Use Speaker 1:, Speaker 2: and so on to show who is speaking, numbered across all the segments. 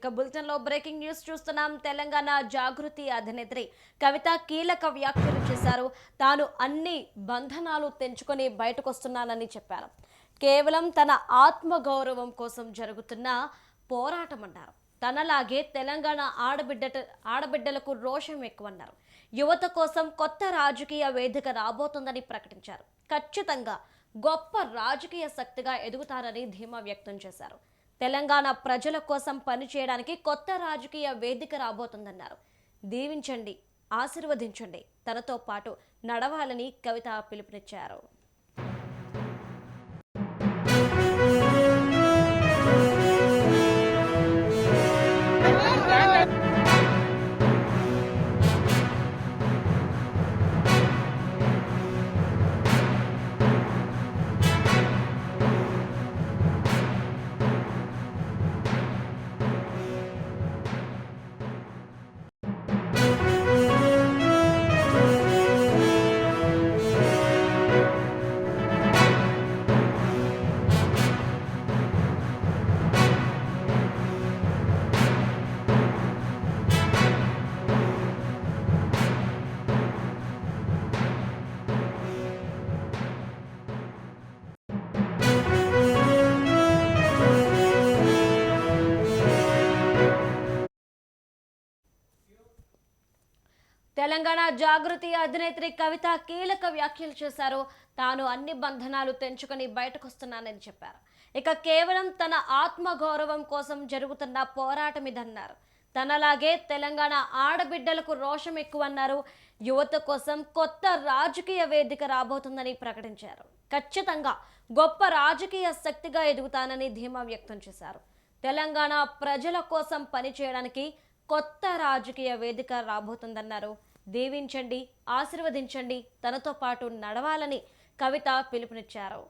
Speaker 1: ఇక బులెటిన్లో breaking news చూస్తున్నాం. తెలంగాణ జాగృతి అధినేత్రి కవిత కీలక వ్యాఖ్యలు చేశారు. తాను అన్ని బంధనాలు తెంచుకొని బయటకొస్తున్నానని చెప్పారు. కేవలం తన ఆత్మగౌరవం కోసం జరుగుతున్న పోరాటం అన్నారు తనలాగే తెలంగాణ ఆడబిడ్డ ఆడబిడ్డలకు రోషం ఎక్కువన్నారు. యువత కోసం కొత్త రాజకీయ వేదిక రాబోతుందని ప్రకటించారు. ఖచ్చితంగా గొప్ప రాజకీయ శక్తిగా ఎదుగుతారని ధీమా వ్యక్తం చేశారు. తెలంగాణ ప్రజల కోసం పనిచేయడానికి కొత్త రాజకీయ వేదిక రాబోతుందన్నారు. దీవించండి ఆశీర్వదించండి. తనతో పాటు నడవాలని కవిత పిలుపునిచ్చారు. తెలంగాణ జాగృతి అధినేత్రి కవిత కీలక వ్యాఖ్యలు చేశారు. తాను అన్ని బంధనాలు తెంచుకొని బయటకొస్తున్నానని చెప్పారు. ఇక కేవలం తన ఆత్మగౌరవం కోసం జరుగుతున్న పోరాటం ఇదన్నారు. తనలాగే తెలంగాణ ఆడబిడ్డలకు రోషం ఎక్కువన్నారు. యువత కోసం కొత్త రాజకీయ వేదిక రాబోతుందని ప్రకటించారు. ఖచ్చితంగా గొప్ప రాజకీయ శక్తిగా ఎదుగుతానని ధీమా వ్యక్తం చేశారు. తెలంగాణ ప్రజల కోసం పనిచేయడానికి కొత్త రాజకీయ వేదిక రాబోతుందన్నారు. దీవించండి ఆశీర్వదించండి తనతో పాటు నడవాలని కవిత పిలుపునిచ్చారు.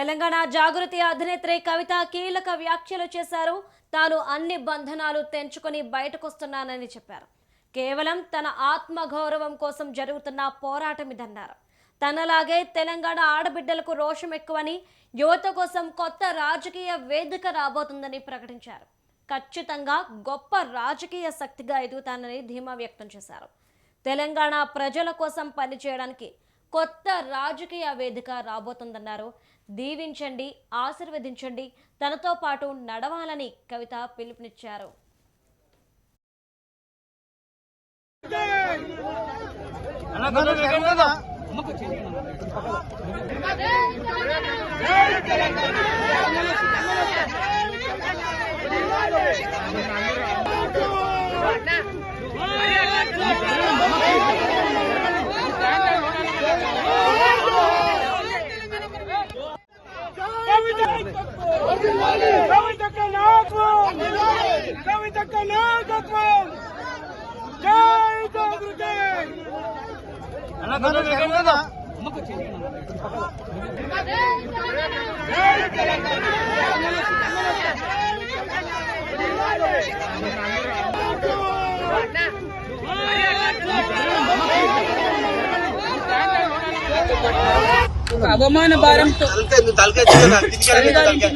Speaker 1: తెలంగాణ జాగృతి అధినేత్రి కవిత కీలక వ్యాఖ్యలు చేశారు. తాను అన్ని బంధనాలు తెంచుకొని బయటకొస్తున్నానని చెప్పారు. కేవలం తన ఆత్మ గౌరవం కోసం జరుగుతున్న పోరాటం ఇదన్నారు. తనలాగే తెలంగాణ ఆడబిడ్డలకు రోషం ఎక్కువని యువత కోసం కొత్త రాజకీయ వేదిక రాబోతుందని ప్రకటించారు. ఖచ్చితంగా గొప్ప రాజకీయ శక్తిగా ఎదుగుతానని ధీమా వ్యక్తం చేశారు. తెలంగాణ ప్రజల కోసం పనిచేయడానికి కొత్త రాజకీయ వేదిక రాబోతుందన్నారు దీవించండి ఆశీర్వదించండి తనతో పాటు నడవాలని కవిత పిలుపునిచ్చారు
Speaker 2: ఒక అవమాన భారంతో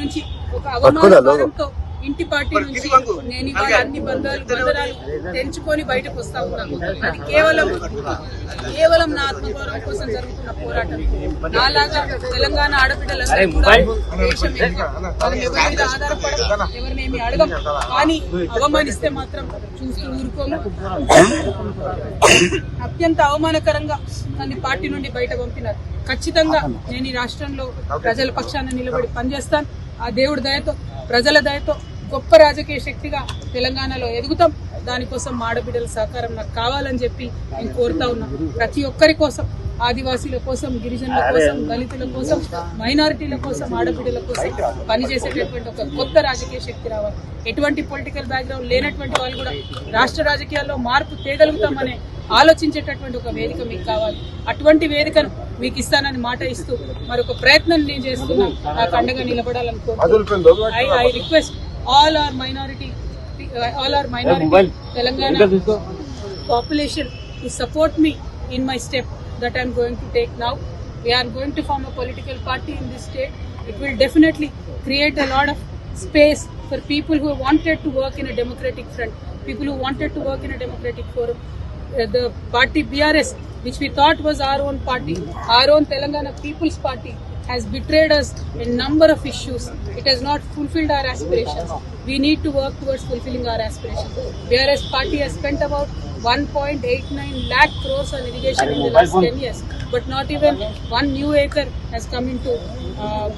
Speaker 2: నుంచి ఒక అవమాన. భారంతో ఇంటి పార్టీ నుంచి నేను ఇవాళ అన్ని బంధాలు బంధనాలు తెంచుకొని బయటకు వస్తా ఉన్నాను. అది కేవలం కేవలం నా ఆత్మగౌరవం కోసం జరుగుతున్న పోరాటం. నాలాగా తెలంగాణ ఆడబిడ్డలందరూ కూడా దేశం. మనం ఎవరి మీద ఆధారపడం ఎవరినేమి అడగం. కానీ అవమానిస్తే మాత్రం చూస్తూ ఊరుకోము. అత్యంత అవమానకరంగా నన్ను పార్టీ నుండి బయట పంపినారు. ఖచ్చితంగా నేను ఈ రాష్ట్రంలో ప్రజల పక్షాన నిలబడి పనిచేస్తాను. ఆ దేవుడి దయతో ప్రజల దయతో గొప్ప రాజకీయ శక్తిగా తెలంగాణలో ఎదుగుతాం. దానికోసం మా ఆడబిడ్డల సహకారం నాకు కావాలని చెప్పి నేను కోరుతా ఉన్నా. ప్రతి ఒక్కరి కోసం ఆదివాసీల కోసం గిరిజనుల కోసం దళితుల కోసం మైనారిటీల కోసం ఆడబిడ్డల కోసం పనిచేసేటటువంటి ఒక కొత్త రాజకీయ శక్తి రావాలి. ఎటువంటి పొలిటికల్ బ్యాక్గ్రౌండ్ లేనటువంటి వాళ్ళు కూడా రాష్ట్ర రాజకీయాల్లో మార్పు తేగలుగుతామనే ఆలోచించేటటువంటి ఒక వేదిక మీకు కావాలి. అటువంటి వేదికను మీకు ఇస్తానని మాట ఇస్తూ మరొక ప్రయత్నం నేను చేస్తున్నా. నాకు అండగా నిలబడాలనుకో I I request all our minority, all our minority Telangana population to support me in my step that I'm going to take now. We are going to form a political party in this state. It will definitely create a lot of space for people who wanted to work in a democratic front, people who wanted to work in a democratic forum. Uh, the party BRS, which we thought was our own party, our own Telangana People's Party, has betrayed us in number of issues. It has not fulfilled our aspirations. We need to work towards fulfilling our aspirations. BRS party has spent about 1.89 lakh crores on irrigation in the last 10 years, but not even one new acre has come into uh,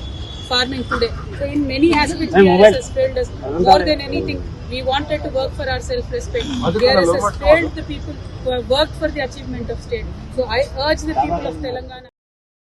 Speaker 2: farming today. So in many aspects, BRS has failed us. More than anything, we wanted to work for our self-respect. BRS has failed the people who have worked for the achievement of state. So I urge the people of Telangana.